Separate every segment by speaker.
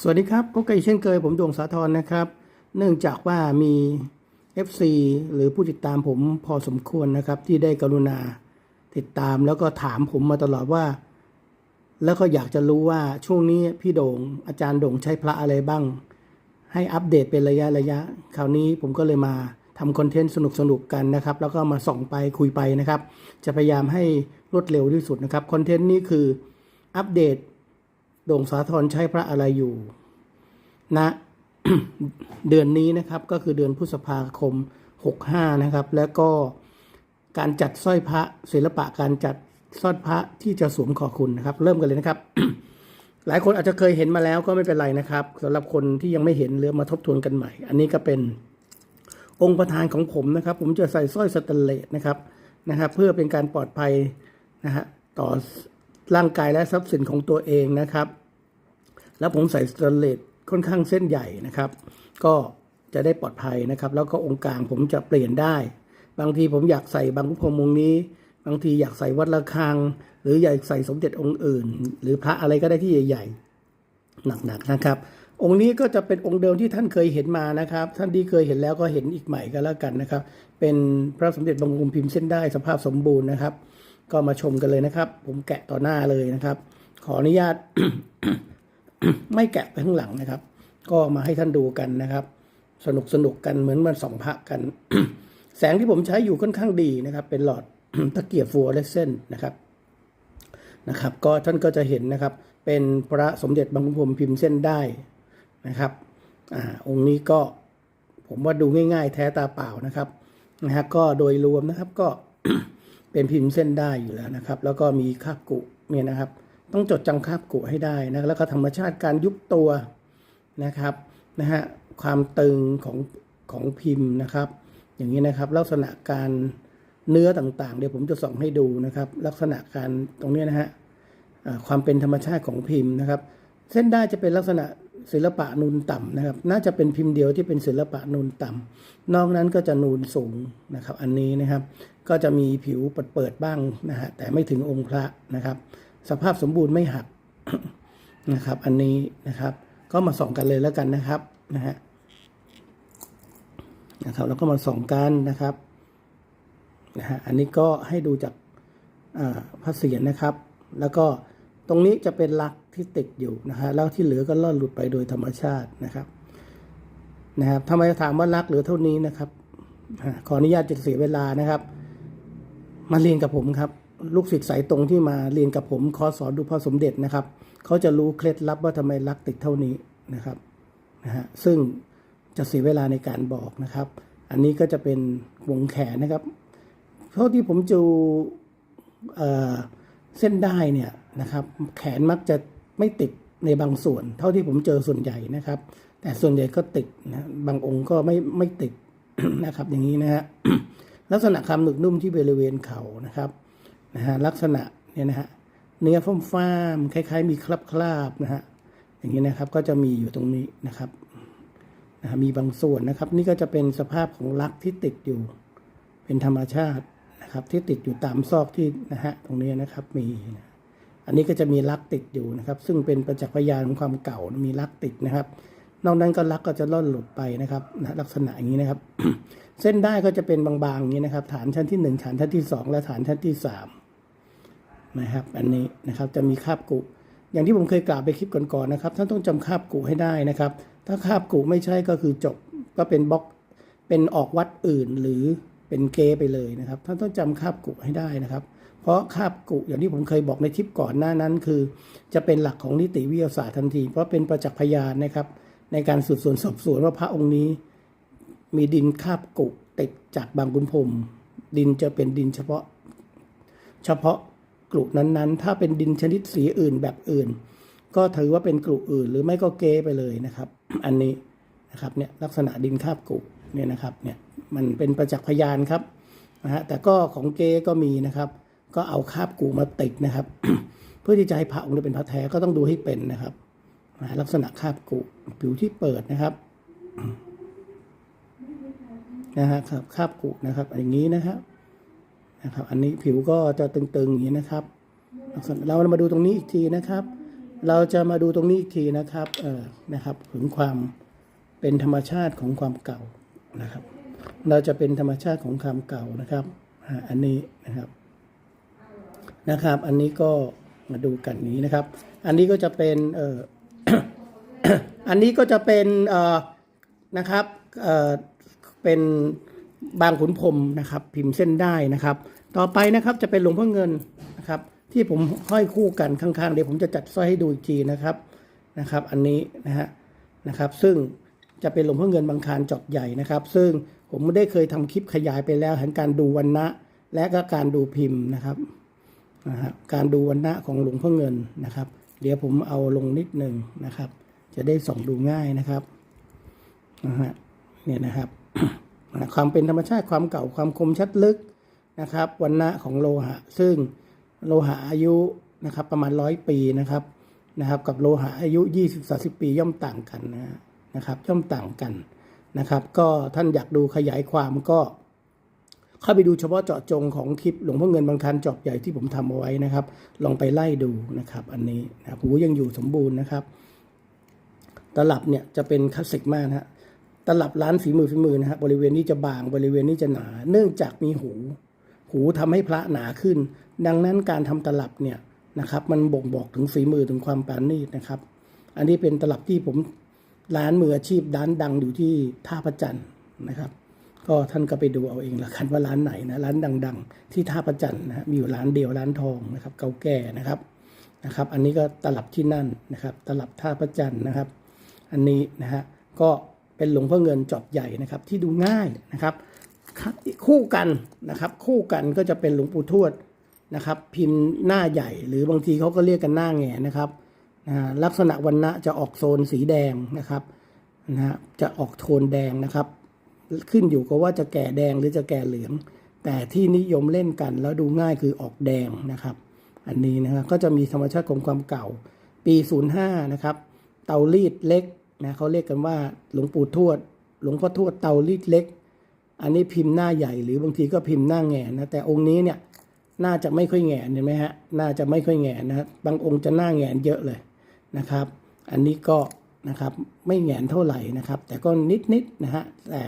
Speaker 1: สวัสดีครับพบกันอีกเช่นเคยผมดวงสาธรนะครับ เนื่องจากว่ามี FC หรือผู้ติดตามผมพอสมควรนะครับ ที่ได้กรุณาติดตามแล้วก็ถามผมมาตลอดว่า แล้วก็อยากจะรู้ว่าช่วงนี้พี่โด่งอาจารย์โด่งใช้พระอะไรบ้าง ให้อัปเดตเป็นระยะระยะ คราวนี้ผมก็เลยมาทำคอนเทนต์สนุกๆกันนะครับ แล้วก็มาส่องไปคุยไปนะครับ จะพยายามให้รวดเร็วที่สุดนะครับคอนเทนต์นี้คืออัปเดต โด่งสาธรใช้พระอะไรอยู่ณเดือนนี้นะครับก็คือเดือนพฤษภาคม 65 นะครับ แล้วก็การจัดสร้อยพระศิลปะการจัดสร้อยพระที่จะสวมขอคุณนะครับ เริ่มกันเลยนะครับ หลายคนอาจจะเคยเห็นมาแล้วก็ไม่เป็นไรนะครับสำหรับคนที่ยังไม่เห็นหรือมาทบทวนกันใหม่ อันนี้ก็เป็นองค์ประธานของผมนะครับ ผมจะใส่สร้อยสแตนเลสนะครับนะครับ เพื่อเป็นการปลอดภัยนะฮะต่อ ร่างกายและทรัพย์สินของตัวเองนะครับ แล้วผมใส่สแตนเลสค่อนข้างเส้นใหญ่นะครับ ก็จะได้ปลอดภัยนะครับ แล้วก็องค์กลางผมจะเปลี่ยนได้ บางทีผมอยากใส่บางพุพรมองค์นี้ บางทีอยากใส่วัดระฆัง หรืออยากใส่สมเด็จองค์อื่น หรือพระอะไรก็ได้ที่ใหญ่ๆหนักๆนะครับ องค์นี้ก็จะเป็นองค์เดิมที่ท่านเคยเห็นมานะครับ ท่านที่เคยเห็นแล้วก็เห็นอีกใหม่ก็แล้วกันนะครับ เป็นพระสมเด็จบางคุมพิมพ์เส้นได้สภาพสมบูรณ์นะครับ ก็มาชมกันเลยนะครับ ผมแกะต่อหน้าเลยนะครับ ขออนุญาต ไม่แกะไปข้างหลังนะครับ ก็มาให้ท่านดูกันนะครับ สนุกสนุกกันเหมือนมันสองพระกัน แสงที่ผมใช้อยู่ค่อนข้างดีนะครับ เป็นหลอดตะเกียบฟัวเลสเซนนะครับนะครับ ก็ท่านก็จะเห็นนะครับ เป็นพระสมเด็จบางขุนพรมพิมพ์เส้นได้นะครับอ่าองค์นี้ก็ผมว่าดูง่าย ๆ แท้ตาเปล่านะครับนะฮะก็โดยรวมนะครับก็ เป็นพิมพ์เส้นได้อยู่แล้วนะครับ แล้วก็มีคาบกุเนี่ยนะครับ ต้องจดจำคาบกุให้ได้นะแล้วก็ธรรมชาติการยุบตัวนะครับนะฮะความตึงของของพิมพ์นะครับ อย่างนี้นะครับ ลักษณะการเนื้อต่างๆ เดี๋ยวผมจะส่องให้ดูนะครับ ลักษณะการตรงเนี้ยนะฮะความเป็นธรรมชาติของพิมพ์นะครับ เส้นได้จะเป็นลักษณะศิลปะนูนต่ำนะครับ น่าจะเป็นพิมพ์เดียวที่เป็นศิลปะนูนต่ำนอกนั้นก็จะนูนสูงนะครับ อันนี้นะครับ ก็จะมีผิวเปิดๆบ้างนะฮะแต่ไม่ถึงองค์พระนะครับ สภาพสมบูรณ์ไม่หักนะครับ อันนี้นะครับ ก็มาส่องกันเลยแล้วกันนะครับนะฮะนะครับแล้วก็มาส่องกันนะครับนะฮะอันนี้ก็ให้ดูจากพระเศียรนะครับ แล้วก็ตรงนี้จะเป็นลักที่ติดอยู่นะฮะแล้วที่เหลือก็ล่อนหลุดไปโดยธรรมชาตินะครับนะครับทำไมถามว่าลักเหลือเท่านี้นะครับขออนุญาตจะเสียเวลานะครับ มาเรียนกับผมครับ ลูกศิษย์สายตรงที่มาเรียนกับผมคอสอนดูพระสมเด็จนะครับ เขาจะรู้เคล็ดลับว่าทำไมรักติดเท่านี้นะครับนะฮะซึ่งจะเสียเวลาในการบอกนะครับ อันนี้ก็จะเป็นวงแขนนะครับเท่าที่ผมจูเอเส้นได้เนี่ยนะครับ แขนมักจะไม่ติดในบางส่วน เท่าที่ผมเจอส่วนใหญ่นะครับ แต่ส่วนใหญ่ก็ติดนะบางองค์ก็ไม่ไม่ติดนะครับ อย่างนี้นะฮะ ลักษณะความหนึบนุ่มที่บริเวณเข่านะครับนะฮะลักษณะเนี่ยนะฮะเนื้อฟ้อมฟ้ามคล้าย ๆ มีคราบคราบๆนะฮะอย่างนี้นะครับก็จะมีอยู่ตรงนี้นะครับนะฮะมีบางส่วนนะครับ นี่ก็จะเป็นสภาพของลักที่ติดอยู่ เป็นธรรมชาตินะครับ ที่ติดอยู่ตามซอกที่นะฮะตรงนี้นะครับมีนะอันนี้ก็จะมีลักติดอยู่นะครับ ซึ่งเป็นประจักษ์พยานของความเก่ามีลักติดนะครับ นอกนั้นก็ลักก็จะล่อนหลุดไปนะครับนะลักษณะอย่างนี้นะครับ เส้นได้ก็จะเป็นบางๆอย่างนี้นะครับ ฐานชั้นที่หนึ่งฐานชั้นที่สองและฐานชั้นที่สามนะครับ อันนี้นะครับจะมีคาบกุ อย่างที่ผมเคยกล่าวไปคลิปก่อนๆนะครับท่านต้องจำคาบกุให้ได้นะครับ ถ้าคาบกุไม่ใช่ก็คือจบก็เป็นบล็อกเป็นออกวัดอื่นหรือเป็นเกไปเลยนะครับท่านต้องจำคาบกุให้ได้นะครับ เพราะคาบกุอย่างที่ผมเคยบอกในคลิปก่อนหน้านั้น คือ จะเป็นหลักของนิติวิทยาศาสตร์ทันที เพราะเป็นประจักษ์พยานนะครับ ในการสืบสวนสอบสวนว่าพระองค์นี้ มีดินคาบกุติดจากบางบุญพรมดินจะเป็นดินเฉพาะ เฉพาะกลุ่นั้นๆ ถ้าเป็นดินชนิดสีอื่นแบบอื่น ก็ถือว่าเป็นกลุ่อื่น หรือไม่ก็เกไปเลยนะครับ อันนี้นะครับเนี่ยลักษณะดินคาบกุเนี่ยนะครับเนี่ยมันเป็นประจักษ์พยานครับนะฮะแต่ก็ของเกก็มีนะครับ ก็เอาคาบกุมาติดนะครับ เพื่อที่จะให้พระองค์เป็นพระแท้ก็ต้องดูให้เป็นนะครับนะลักษณะคาบกุผิวที่เปิดนะครับ นะฮะครับคาบกุนะครับอย่างนี้นะครับนะครับ อันนี้ผิวก็จะตึงๆอย่างนี้นะครับลักษณะเรามาดูตรงนี้อีกทีนะครับ เราจะมาดูตรงนี้อีกทีนะครับเออนะครับถึงความเป็นธรรมชาติของความเก่านะครับ เราจะเป็นธรรมชาติของความเก่านะครับอันนี้นะครับนะครับ อันนี้ก็มาดูกันนี้นะครับ อันนี้ก็จะเป็นเอ่ออันนี้ก็จะเป็นเอ่อนะครับเอ่อ เป็นบางขุนพรมนะครับ พิมพ์เส้นได้นะครับ ต่อไปนะครับจะเป็นหลวงพ่อเงินนะครับ ที่ผมห้อยคู่กันข้างๆเดี๋ยวผมจะจัดสร้อยให้ดูอีกทีนะครับนะครับ อันนี้นะฮะนะครับ ซึ่งจะเป็นหลวงพ่อเงินบางคารจอบใหญ่นะครับ ซึ่งผมไม่ได้เคยทำคลิปขยายไปแล้วถึงการดูวันนะและก็การดูพิมพ์นะครับนะครับการดูวันณะของหลวงพ่อเงินนะครับ เดี๋ยวผมเอาลงนิดหนึ่งนะครับ จะได้ส่องดูง่ายนะครับนะฮะเนี่ยนะครับ ความเป็นธรรมชาติความเก่าความคมชัดลึกนะครับวันณะของโลหะ ซึ่งโลหะอายุนะครับประมาณร้อยปีนะครับนะครับ กับโลหะอายุ 20 30 ปีย่อมต่างกันนะนะครับ ย่อมต่างกันนะครับ ก็ท่านอยากดูขยายความก็เข้าไปดูเฉพาะเจาะจงของคลิปหลวงพ่อเงินบางคันจอบใหญ่ที่ผมทำเอาไว้นะครับ ลองไปไล่ดูนะครับ อันนี้นะหูยังอยู่สมบูรณ์นะครับ ตลับเนี่ยจะเป็นคลาสสิกมากนะฮะ ตลับร้านฝีมือฝีมือนะฮะบริเวณนี้จะบางบริเวณนี้จะหนา เนื่องจากมีหู หูทำให้พระหนาขึ้น ดังนั้นการทำตลับเนี่ยนะครับ มันบ่งบอกถึงฝีมือถึงความปราณีตนะครับ อันนี้เป็นตลับที่ผมร้านมืออาชีพร้านดังอยู่ที่ท่าพระจันทร์นะครับ ก็ท่านก็ไปดูเอาเองละกันว่าร้านไหนนะร้านดัง ๆ ที่ท่าประจันทร์นะมีอยู่ร้านเดียวร้านทองนะครับ เก่าแก่นะครับนะครับ อันนี้ก็ตลับที่นั่นนะครับ ตลับท่าประจันทร์นะครับ อันนี้นะฮะก็ เป็นหลวงพ่อเงินจอบใหญ่นะครับที่ดูง่ายนะครับคู่กันนะครับ คู่กันก็จะเป็นหลวงปู่ทวดนะครับ พิมพ์หน้าใหญ่ หรือบางทีเขาก็เรียกกันหน้าแง่นะครับนะลักษณะวันณะจะออกโซนสีแดงนะครับนะฮะจะออกโทนแดงนะครับ ขึ้นอยู่กับว่าจะแก่แดงหรือจะแก่เหลือง แต่ที่นิยมเล่นกันแล้วดูง่ายคือออกแดงนะครับ อันนี้นะครับก็จะมีธรรมชาติของความเก่า ปี 05 นะครับ เตารีดเล็ก นะเขาเรียกกันว่าหลวงปู่ทวด หลวงพ่อทวดเตารีดเล็ก อันนี้พิมพ์หน้าใหญ่หรือบางทีก็พิมพ์หน้าแงนนะแต่องค์นี้เนี่ยน่าจะไม่ค่อยแงนเห็นไหมฮะน่าจะไม่ค่อยแงนนะบางองค์จะหน้าแงนเยอะเลยนะครับ อันนี้ก็นะครับไม่แงนเท่าไหร่นะครับ แต่ก็นิดๆนะฮะแต่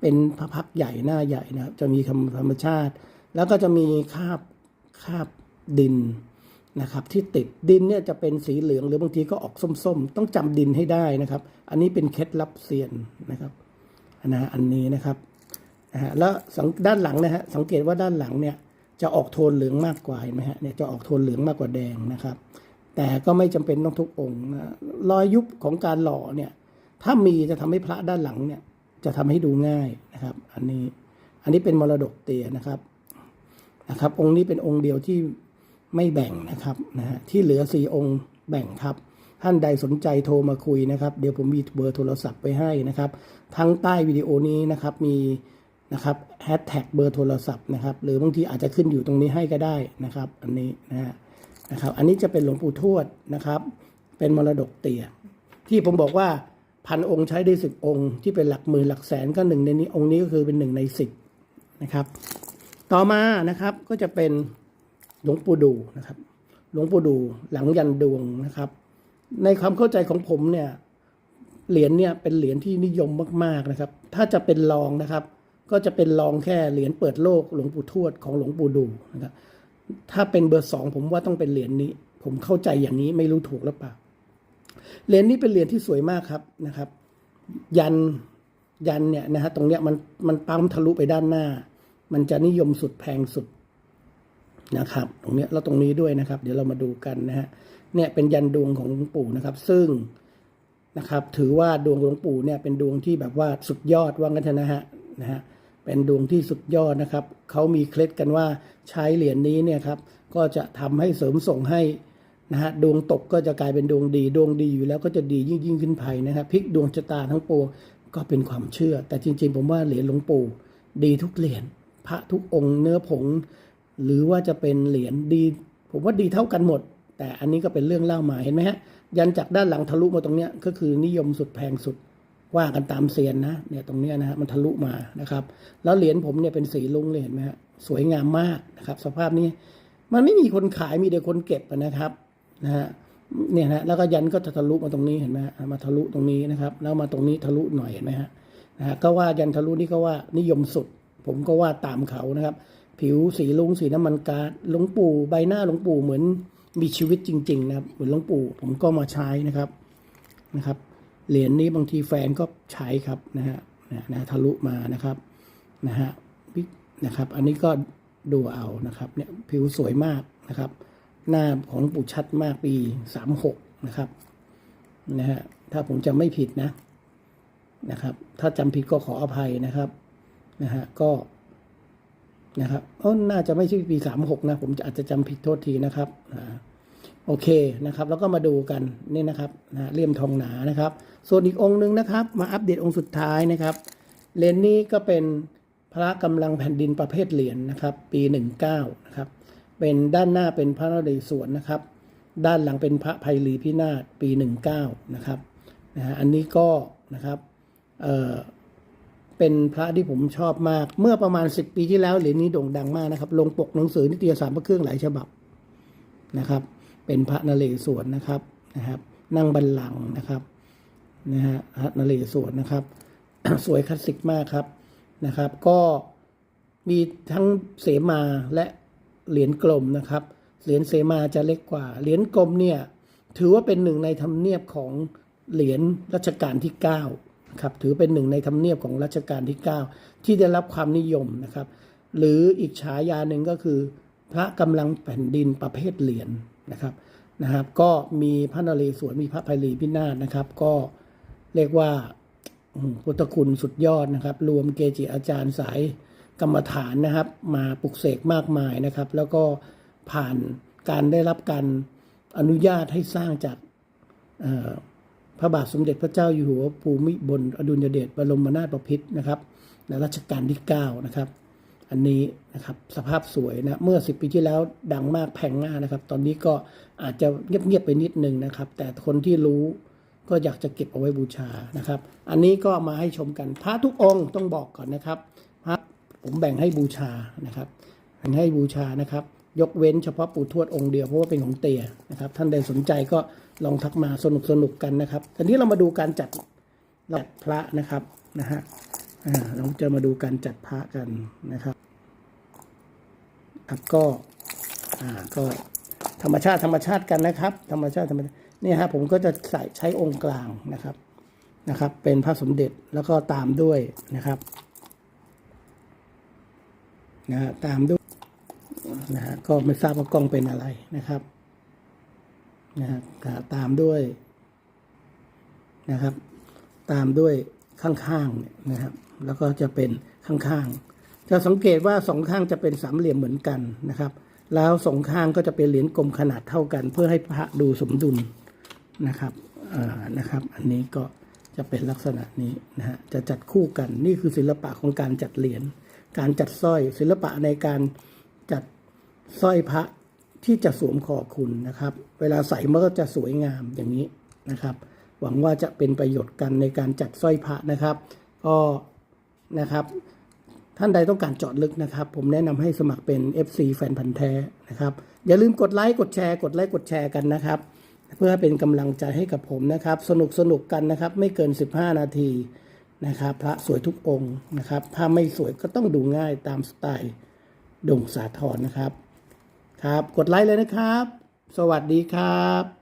Speaker 1: เป็นพระพักใหญ่หน้าใหญ่นะครับจะมีธรรมชาติ แล้วก็จะมีคาบคาบดิน นะครับที่ติดดินเนี่ยจะเป็นสีเหลืองหรือบางทีก็ออกส้มๆ ต้องจำดินให้ได้นะครับ อันนี้เป็นเคล็ดลับเซียนนะครับนะอันนี้นะครับนะฮะแล้วด้านหลังนะฮะสังเกตว่าด้านหลังเนี่ยจะออกโทนเหลืองมากกว่าเห็นไหมฮะเนี่ยจะออกโทนเหลืองมากกว่าแดงนะครับ แต่ก็ไม่จำเป็นต้องทุกองค์นะรอยยุบของการหล่อเนี่ยถ้ามีจะทำให้พระด้านหลังเนี่ยจะทำให้ดูง่ายนะครับ อันนี้อันนี้เป็นมรดกเตียนะครับนะครับ องค์นี้เป็นองค์เดียวที่ ไม่แบ่งนะครับนะฮะที่เหลือสี่องค์แบ่งครับ ท่านใดสนใจโทรมาคุยนะครับ เดี๋ยวผมมีเบอร์โทรศัพท์ไปให้นะครับ ทั้งใต้วิดีโอนี้นะครับมีนะครับแฮชแท็กเบอร์โทรศัพท์นะครับ หรือบางทีอาจจะขึ้นอยู่ตรงนี้ให้ก็ได้นะครับ อันนี้นะฮะนะครับ อันนี้จะเป็นหลวงปู่ทวดนะครับ เป็นมรดกเตี่ยที่ผมบอกว่าพันองค์ใช้ได้สิบองค์ ที่เป็นหลักหมื่นหลักแสนก็หนึ่งในนี้องค์นี้ก็คือเป็นหนึ่งในสิบนะครับ ต่อมานะครับก็จะเป็น หลวงปู่ดูนะครับ หลวงปู่ดูหลังยันดวงนะครับ ในความเข้าใจของผมเนี่ยเหรียญเนี่ยเป็นเหรียญที่นิยมมากๆนะครับ ถ้าจะเป็นรองนะครับ ก็จะเป็นรองแค่เหรียญเปิดโลกหลวงปู่ทวดของหลวงปู่ดูนะครับ ถ้าเป็นเบอร์สองผมว่าต้องเป็นเหรียญนี้ ผมเข้าใจอย่างนี้ไม่รู้ถูกหรือเปล่า เหรียญนี้เป็นเหรียญที่สวยมากครับนะครับ ยันยันเนี่ยนะฮะตรงเนี้ยมันมันปั๊มทะลุไปด้านหน้า มันจะนิยมสุดแพงสุด นะครับ ตรงนี้ยแล้วตรงนี้ด้วยนะครับ เดี๋ยวเรามาดูกันนะฮะเนี่ยเป็นยันดวงของหลวงปู่นะครับ ซึ่งนะครับ ถือว่าดวงหลวงปู่เนี่ยเป็นดวงที่แบบว่าสุดยอดว่างั้นเถอะนะฮะนะฮะเป็นดวงที่สุดยอดนะครับเขามีเคล็ดกันว่าใช้เหรียญนี้เนี่ยครับก็จะทำให้เสริมส่งให้นะฮะดวงตกก็จะกลายเป็นดวงดี ดวงดีอยู่แล้วก็จะดียิ่งยิ่งขึ้นไปนะครับพลิกดวงชะตาทั้งปวงก็เป็นความเชื่อ แต่จริง ๆ ผมว่าเหรียญหลวงปู่ดีทุกเหรียญพระทุกองค์เนื้อผง หรือว่าจะเป็นเหรียญดี ผมว่าดีเท่ากันหมด แต่อันนี้ก็เป็นเรื่องเล่ามาเห็นไหมฮะ ยันจากด้านหลังทะลุมาตรงเนี้ยก็คือนิยมสุดแพงสุดว่ากันตามเซียนนะเนี่ยตรงเนี้ยนะฮะมันทะลุมานะครับ แล้วเหรียญผมเนี่ยเป็นสีลุงเลยเห็นไหมฮะสวยงามมากนะครับ สภาพนี้มันไม่มีคนขายมีแต่คนเก็บนะครับนะฮะเนี่ยนะแล้วก็ยันก็จะทะลุมาตรงนี้เห็นไหมฮะมาทะลุตรงนี้นะครับ แล้วมาตรงนี้ทะลุหน่อยเห็นไหมฮะนะฮะก็ว่ายันทะลุนี่ก็ว่านิยมสุด ผมก็ว่าตามเขานะครับ ผิวสีลุงสีน้ำมันกาดหลวงปู่ใบหน้าหลวงปู่เหมือนมีชีวิตจริง ๆ นะครับ เหมือนหลวงปู่ผมก็มาใช้นะครับนะครับ เหรียญนี้บางทีแฟนก็ใช้ครับนะฮะนะนะทะลุมานะครับนะฮะนะครับ อันนี้ก็ดูเอานะครับเนี่ยผิวสวยมากนะครับ หน้าของปู่ชัดมากปีสามหกนะครับนะฮะถ้าผมจำไม่ผิดนะนะครับ ถ้าจำผิดก็ขออภัยนะครับนะฮะก็ นะครับเออน่าจะไม่ใช่ปีสามหกนะ ผมจะอาจจะจำผิดโทษทีนะครับอ่าโอเคนะครับ แล้วก็มาดูกันนี่นะครับนะเลี่ยมทองหนานะครับ ส่วนอีกองค์หนึ่งนะครับ มาอัปเดตองค์สุดท้ายนะครับเหรียญนี้ก็เป็นพระกำลังแผ่นดินประเภทเหรียญนะครับ ปีหนึ่งเก้านะครับ เป็นด้านหน้าเป็นพระนเรศวรนะครับ ด้านหลังเป็นพระภัยรีพินาศปี19นะครับนะฮะอันนี้ก็นะครับเอ่อ เป็นพระที่ผมชอบมาก เมื่อประมาณ 10 ปีที่แล้วเหรียญนี้โด่งดังมากนะครับ ลงปกหนังสือนิตยสารพระเครื่องหลายฉบับนะครับ เป็นพระนเรศวรนะครับนะครับ นั่งบัลลังก์นะครับนะฮะพระนเรศวรนะครับ สวยคลาสสิกมากครับนะครับ ก็มีทั้งเสมาและเหรียญกลมนะครับ เหรียญเสมาจะเล็กกว่า เหรียญกลมเนี่ยถือว่าเป็นหนึ่งในธรรมเนียบของเหรียญรัชกาลที่ 9 ครับถือเป็นหนึ่งในธรรมเนียบของรัชกาลที่ 9 ที่ได้รับความนิยมนะครับ หรืออีกฉายาหนึ่งก็คือ พระกำลังแผ่นดินประเภทเหรียญนะครับนะครับ ก็มีพระนเรศวรมีพระภัยรีพินาศนะครับ ก็เรียกว่าพุทธคุณสุดยอดนะครับ รวมเกจิอาจารย์สายกรรมฐานนะครับ มาปลุกเสกมากมายนะครับ แล้วก็ผ่านการได้รับการอนุญาตให้สร้างจากอ พระบาทสมเด็จพระเจ้าอยู่หัวภูมิบลอดุลยเดชบรมนาถบพิตรนะครับในรัชกาลที่9นะครับ อันนี้นะครับสภาพสวยนะเมื่อ 10 ปีที่แล้วดังมากแพงมากนะครับ ตอนนี้ก็อาจจะเงียบๆไปนิดนึงนะครับ แต่คนที่รู้ก็อยากจะเก็บเอาไว้บูชานะครับ อันนี้ก็มาให้ชมกันพระทุกองค์ต้องบอกก่อนนะครับพระผมแบ่งให้บูชานะครับแบ่งให้บูชานะครับ ยกเว้นเฉพาะปู่ทวดองค์เดียวเพราะว่าเป็นของเตียนะครับ ท่านใดสนใจก็ ลองทักมาสนุกสนุกกันนะครับทีนี้เรามาดูการจัดจัดพระนะครับนะฮะเราจะมาดูการจัดพระกันนะครับ ครับก็อ่าก็ธรรมชาติธรรมชาติกันนะครับ ธรรมชาติธรรมชาติเนี่ยฮะผมก็จะใส่ใช้องค์กลางนะครับนะครับ เป็นพระสมเด็จแล้วก็ตามด้วยนะครับนะฮะตามด้วยนะฮะก็ไม่ทราบว่ากล้องเป็นอะไรนะครับ นะฮะก็ตามด้วยนะครับ ตามด้วยข้างๆเนี่ยนะครับ แล้วก็จะเป็นข้างๆจะสังเกตว่าสองข้างจะเป็นสามเหลี่ยมเหมือนกันนะครับ แล้วสองข้างก็จะเป็นเหรียญกลมขนาดเท่ากัน เพื่อให้พระดูสมดุลนะครับนะครับ อันนี้ก็จะเป็นลักษณะนี้นะฮะจะจัดคู่กันนี่คือศิลปะของการจัดเหรียญการจัดสร้อยศิลปะในการจัดสร้อยพระ ที่จะสวมคอคุณนะครับ เวลาใส่มันก็จะสวยงามอย่างนี้นะครับ หวังว่าจะเป็นประโยชน์กันในการจัดสร้อยพระนะครับ ก็นะครับ ท่านใดต้องการเจาะลึกนะครับ ผมแนะนำให้สมัครเป็น FC แฟนพันธ์แท้นะครับ อย่าลืมกดไลค์กดแชร์กดไลค์กดแชร์กันนะครับ เพื่อเป็นกำลังใจให้กับผมนะครับ สนุกสนุกกันนะครับ ไม่เกิน 15 นาทีนะครับ พระสวยทุกองค์นะครับ ถ้าไม่สวยก็ต้องดูง่ายตามสไตล์ดงสาทรนะครับ ครับ กดไลค์เลยนะครับ สวัสดีครับ